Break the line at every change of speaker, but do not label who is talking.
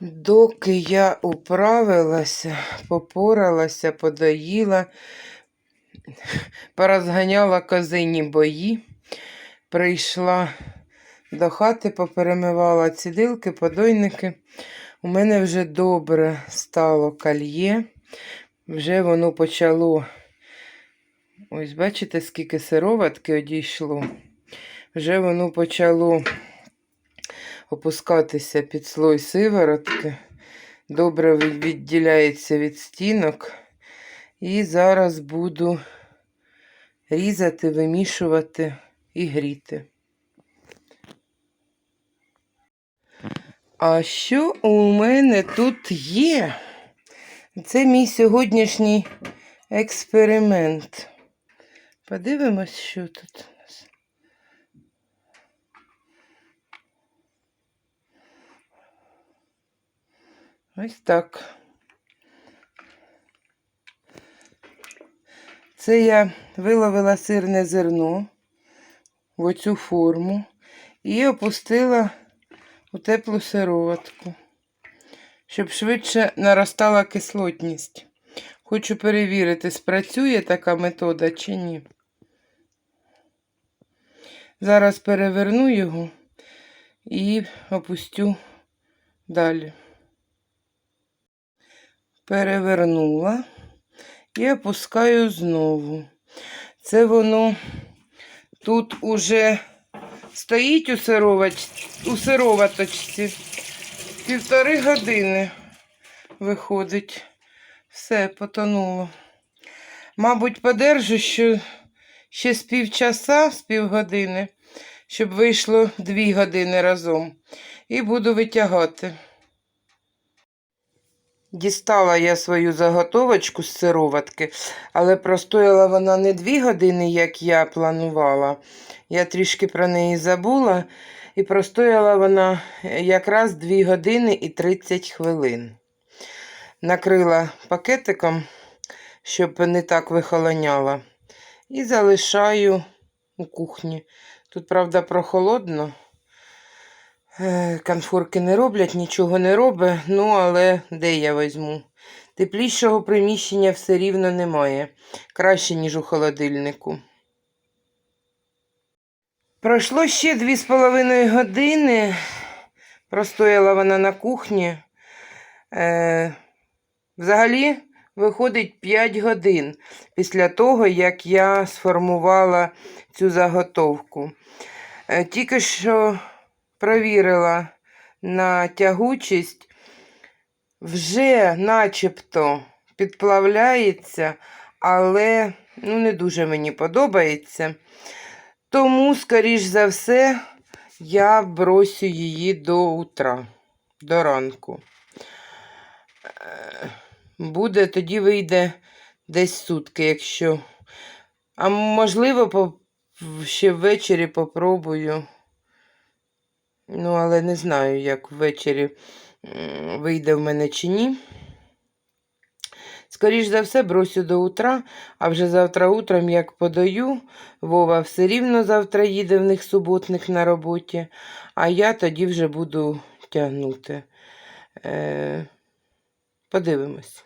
Доки я управилася, попоралася, подоїла, порозганяла козині бої, прийшла до хати, поперемивала цідилки, подойники. У мене вже добре стало кальє, вже воно почало. Ось бачите, скільки сироватки одійшло. Вже воно почало опускатися під слой сиворотки. Добре відділяється від стінок. І зараз буду різати, вимішувати і гріти. А що у мене тут є? Це мій сьогоднішній експеримент. Подивимось, що тут Ось так. Це я виловила сирне зерно в оцю форму і опустила у теплу сироватку, щоб швидше наростала кислотність. Хочу перевірити, спрацює така метода чи ні. Зараз переверну його і опустю далі. Перевернула і опускаю знову. Це воно тут уже стоїть у, сировач... у сироваточці. Півтори години виходить. Все, потонуло. Мабуть, подержу що ще з півчаса, з півгодини, щоб вийшло дві години разом. І буду витягати. Дістала я свою заготовочку з сироватки, але простояла вона не дві години, як я планувала. Я трішки про неї забула, і простояла вона якраз 2 години і 30 хвилин. Накрила пакетиком, щоб не так вихолоняла, і залишаю у кухні. Тут, правда, прохолодно. Е, Конфорки не роблять, нічого не робить, ну але де я візьму? Теплішого приміщення все рівно немає. Краще, ніж у холодильнику. Пройшло ще дві з половиною години. Простояла вона на кухні. Е, взагалі, виходить 5 годин після того, як я сформувала цю заготовку. Е, тільки що провірила на тягучість, вже начебто підплавляється, але ну, не дуже мені подобається. Тому, скоріш за все, я бросю її до утра, до ранку. Е, Буде, тоді вийде десь сутки, якщо. А можливо, ще ввечері попробую. Ну, але не знаю, як ввечері вийде в мене чи ні. Скоріш за все, бросю до утра, а вже завтра утром, як подаю, Вова все рівно завтра їде в них суботник на роботі, а я тоді вже буду тягнути. Е, подивимось.